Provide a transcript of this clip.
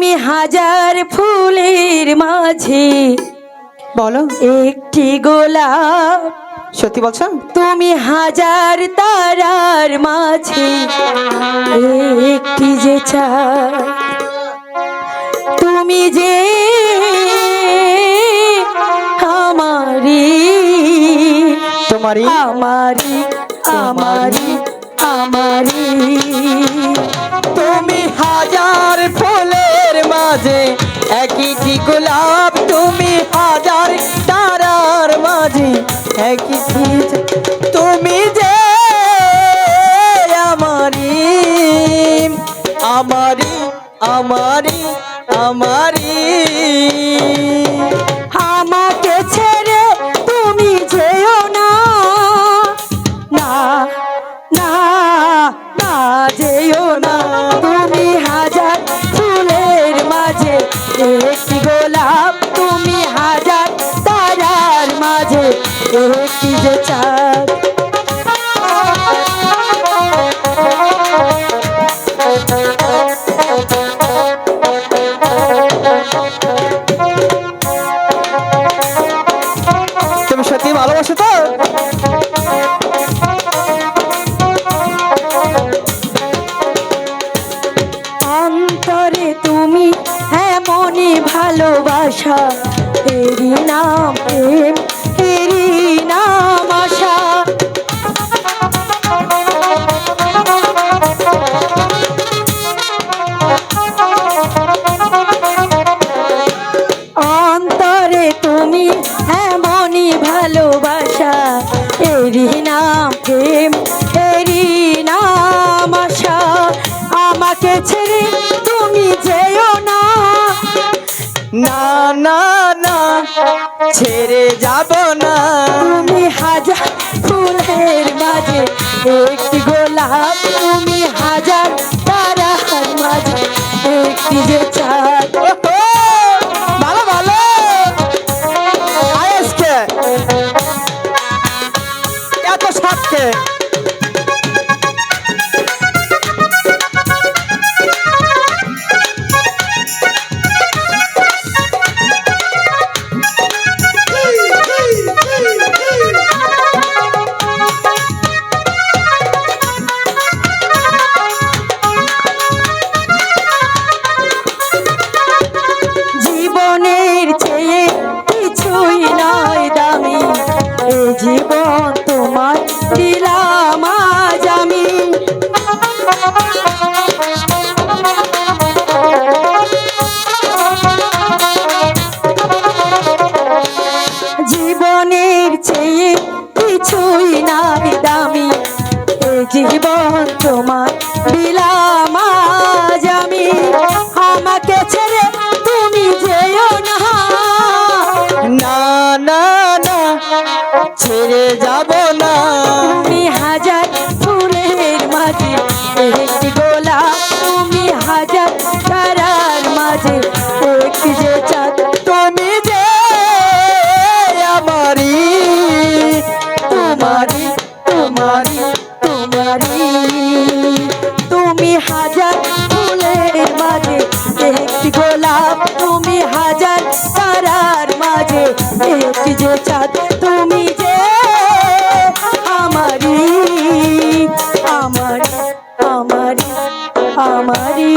তুমি হাজার ফুলের মাঝে। বলো। একটি গোলাপ। সত্যি বলছো? তুমি হাজার তারার মাঝে। একটি যে তুমি যে আমারি তোমারি আমারি আমারি আমারি তুমি হাজার ফুলের মাঝে একই গোলাপ? তুমি হাজার তারার মাঝে একই তুমি যে আমারি আমারি আমারি আমারি আমাকে একটি গোলাপ তুমি হাজার তারার মাঝে। একটি যে চাঁদ ভালোবাসা, এরই নাম প্রেম, এরই নাম আশা। অন্তরে তুমি এমনই ভালোবাসা, এরই নাম প্রেম, এরই নাম আশা। আমাকে ছেড়ে তুমি যেও না। না না ছেড়ে যাব না। তুমি হাজার ফুলের মাঝে একটি গোলাপ। তুমি হাজার তারার মাঝে একটি যে চাঁদ। ভালো ভালো। আয়েসকে এত সাতকে। ছেড়ে যাব না। তুমি হাজার ফুলের মাঝে একটি গোলাপ তুমি হাজার তারার মাঝে একটি যে চাঁদ। তুমি যে আমারি তোমারি তোমারি তোমারি তুমি হাজার ফুলের মাঝে একটি গোলাপ তুমি হাজার তারার মাঝে একটি যে চাঁদ। তুমি আমারি আমারি আমারি আমারি